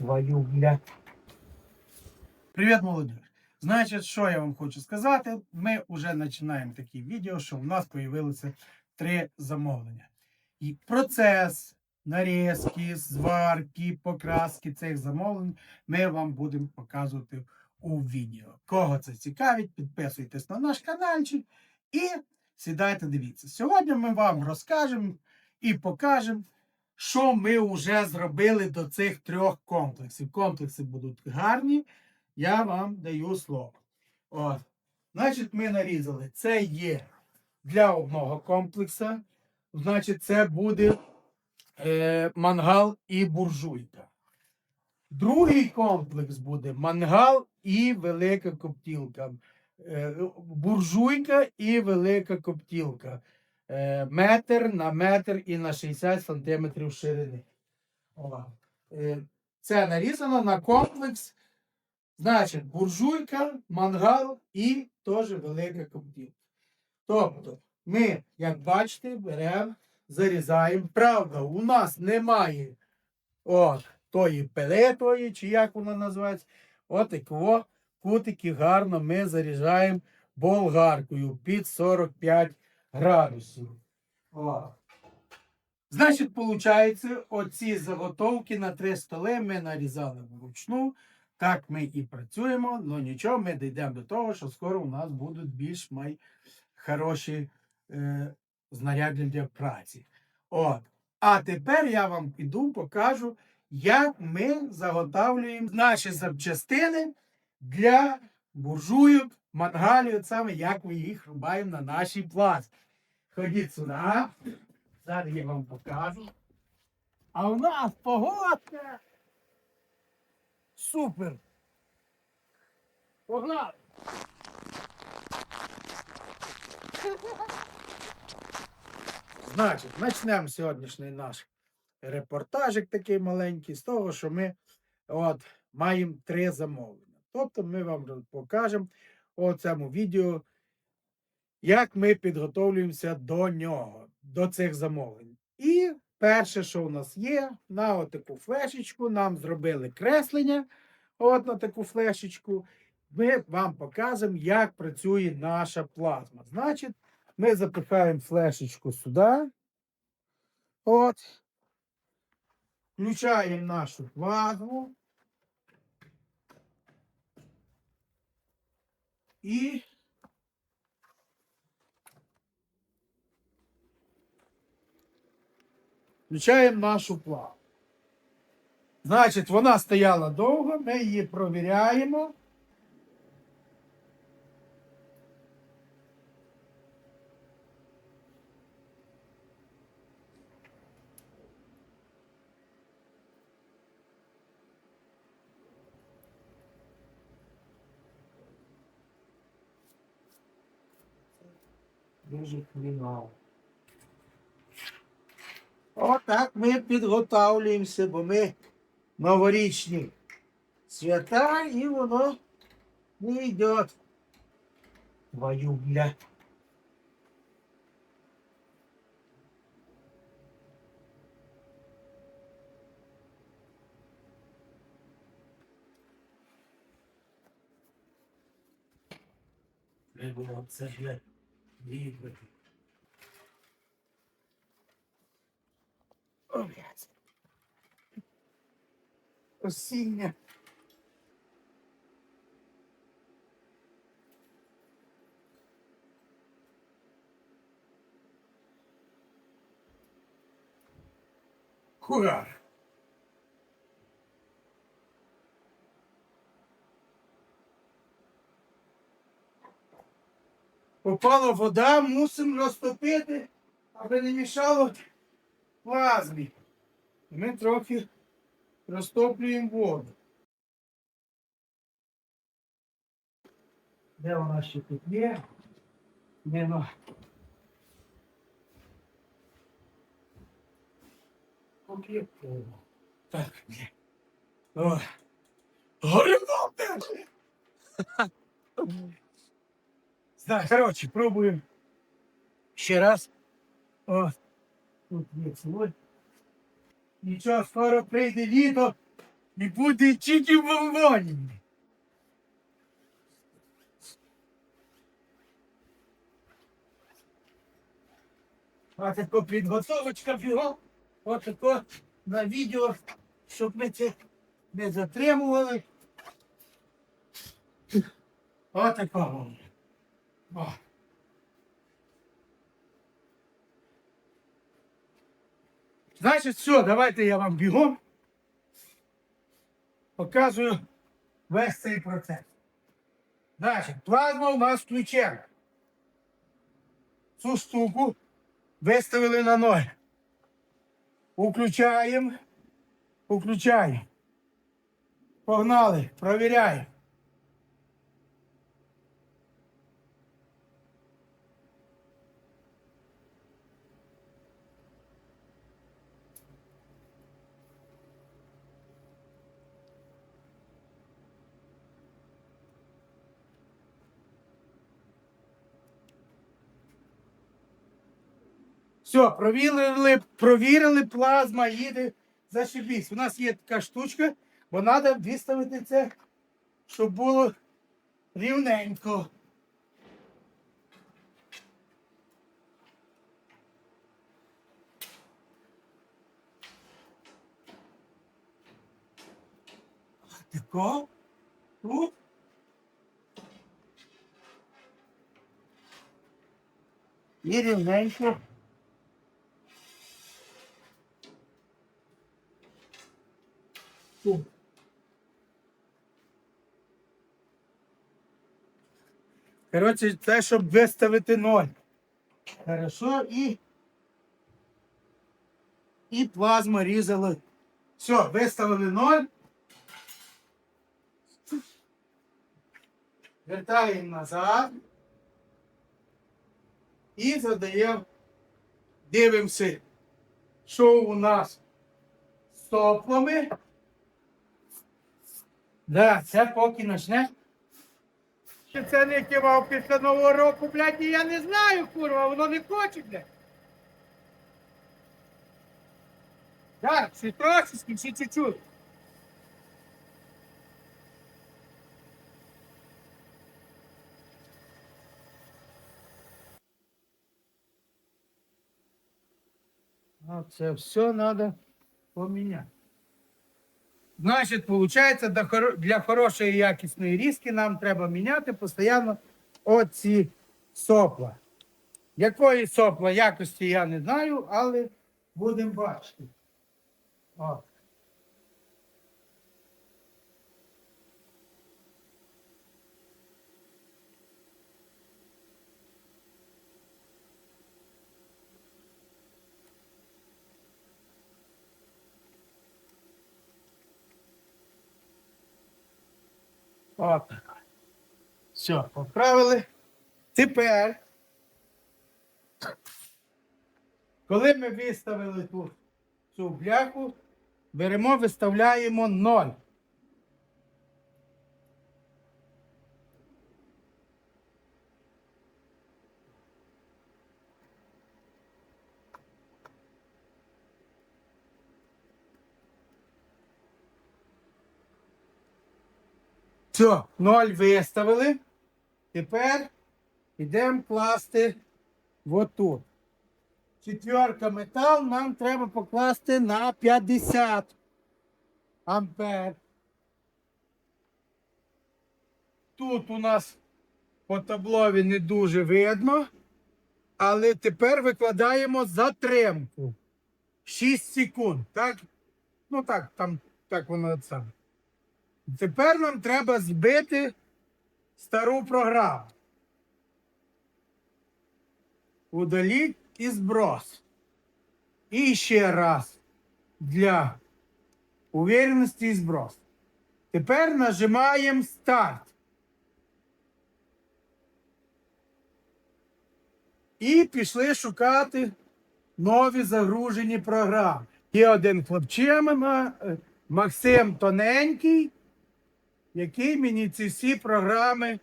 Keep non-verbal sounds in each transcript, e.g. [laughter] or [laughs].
Твою, блядь. Привіт, молодіж. Значить, що я вам хочу сказати? Ми вже починаємо такі відео, що в нас з'явилося три замовлення. І процес нарізки, зварки, покраски цих замовлень ми вам будемо показувати у відео. Кого це цікавить, підписуйтесь на наш каналчик і сідайте, дивіться. Сьогодні ми вам розкажемо і покажемо, що ми вже зробили до цих трьох комплексів. Комплекси будуть гарні, я вам даю слово. От. Значить, ми нарізали. Це є для одного комплексу. Значить, це буде е, мангал і буржуйка. Другий комплекс буде мангал і велика коптілка. Е, буржуйка і велика коптілка. Е, метр на метр і на 60 сантиметрів ширини. Е, Це нарізано на комплекс. Значить, буржуйка, мангал і теж велика коптілка. Тобто, ми, як бачите, беремо, зарізаємо. Правда, у нас немає от, тої пелетої, чи як вона називається. От такого кутики гарно ми заряджаємо болгаркою під 45 градусів. О. Значить, виходить, оці заготовки на три столи ми нарізали вручну. Так ми і працюємо, але нічого, ми дійдемо до того, що скоро у нас будуть більш май хороші е, знаряддя для праці. От. А тепер я вам піду покажу, як ми заготовлюємо наші запчастини для буржуйок, мангалів, саме як ми їх рубаємо на нашій плаці. Ходіть сюди. Зараз я вам покажу. А у нас погодка. Супер. Погнали. Значить, почнемо сьогоднішній наш репортажик такий маленький з того, що ми от, маємо три замовлення. Тобто ми вам покажемо у цьому відео, як ми підготовлюємося до нього, до цих замовлень. І перше, що у нас є, на таку флешечку нам зробили креслення. От на таку флешечку. Ми вам покажемо, як працює наша плазма. Значить, ми запихаємо флешечку сюди. От. Включаємо нашу плазму. І включаємо нашу плаву. Значить, вона стояла довго, ми її провіряємо. Дуже хріново. Отак ми підготовлюємося, бо ми новорічні свята, і воно не йде. Твою, блядь. Треба це, блядь, вибрати. О, блядь. Осіння. Попала вода, мусимо розтопити, аби не мішало плазмі. Ми трохи розтоплюємо воду. Де вона ще тут є? Не ну. Так, ні. О. [laughs] Так, коротше, пробуємо ще раз. О, тут є свой. Нічого, скоро прийде літо. І буде тільки бомбоні. А така підготовочка бігом. Ось тако на відео, щоб ми це не затримували. Ось такого. О. Значить, все, давайте я вам бігом показую весь цей процес. Значить, плазма у нас включена. Цю штуку виставили на ноль. Включаємо. Включаємо. Погнали, провіряємо. Все, провірили, провірили, плазма їде. Зашибісь. У нас є така штучка, бо треба виставити це, щоб було рівненько. Тако. Тут. І рівненько. Тут. Коротше, це щоб виставити ноль. Хорошо, і. І плазма різала. Все, виставили ноль. Вертаємо назад. І задаємо. Дивимося, що у нас з соплами. Да, це поки почне. Чи це не кивав після Нового року, блядь, і я не знаю, курва, воно не хоче, блядь. Так, ще трошечки, ще чуть-чуть. А це все треба поміняти. Значить, виходить, для, хорошої якісної різки нам треба міняти постійно оці сопла. Якої сопла якості я не знаю, але будемо бачити. О. От. Все, поправили. Тепер, коли ми виставили тут цю бляху, беремо, виставляємо 0. Все, 0 виставили. Тепер йдемо класти отут. Четверка метал нам треба покласти на 50 ампер. Тут у нас по таблові не дуже видно, але тепер викладаємо затримку. 6 секунд. Так? Ну так, там так воно саме. Тепер нам треба збити стару програму. Удаліть і зброс. І ще раз для уверенності і зброс. Тепер нажимаємо старт. І пішли шукати нові загружені програми. Є один хлопчина, Максим Тоненький, який мені ці всі програми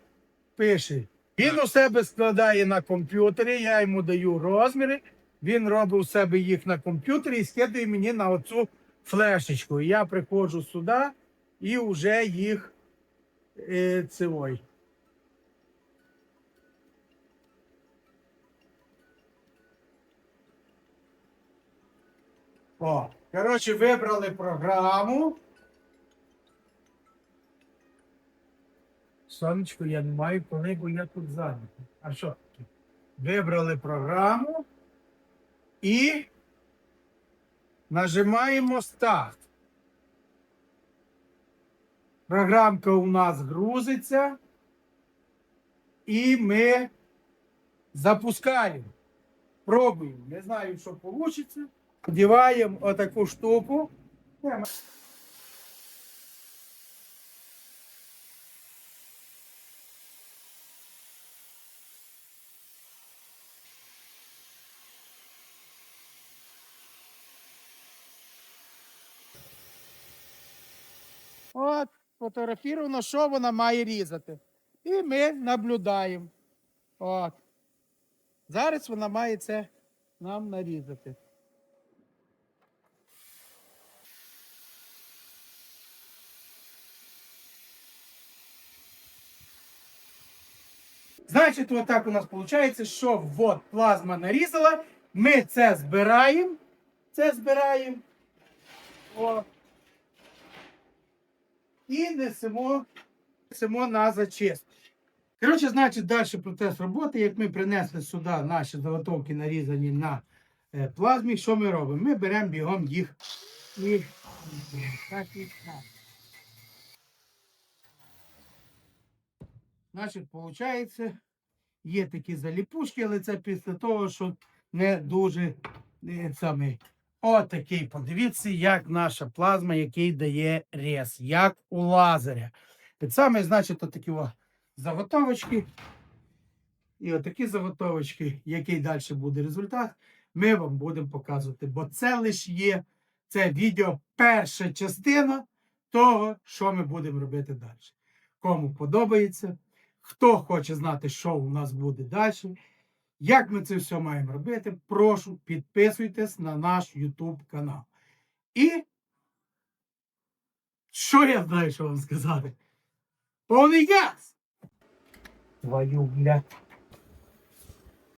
пише. Він у себе складає на комп'ютері, я йому даю розміри, він робить у себе їх на комп'ютері і скидає мені на оцю флешечку. Я приходжу сюди і вже їх е, цивой. О, коротше, вибрали програму. Сонечко, я не маю коли, бо я тут зайнятий. А що? Вибрали програму і нажимаємо старт. Програмка у нас грузиться. І ми запускаємо. Пробуємо. Не знаю, що вийде. Вдіваємо отаку штуку. От, фотографіровано, що вона має різати. І ми наблюдаємо. От. Зараз вона має це нам нарізати. Значить, отак у нас виходить, що от плазма нарізала. Ми це збираємо. Це збираємо. О. І несемо, несемо на зачистку. Коротше, значить, далі процес роботи. Як ми принесли сюди наші заготовки нарізані на е, плазмі, що ми робимо? Ми беремо бігом їх і так і так. Значить, виходить, є такі заліпушки, але це після того, що не дуже самий. Отакий, подивіться, як наша плазма, який дає рез, як у лазеря. Те саме, значить, отакі о заготовочки. І отакі заготовочки, який далі буде результат, ми вам будемо показувати. Бо це лише є це відео перша частина того, що ми будемо робити далі. Кому подобається, хто хоче знати, що у нас буде далі. Як ми це все маємо робити, прошу підписуйтесь на наш YouTube канал. І що я знаю, що вам сказати? Повний газ! Твою, блядь.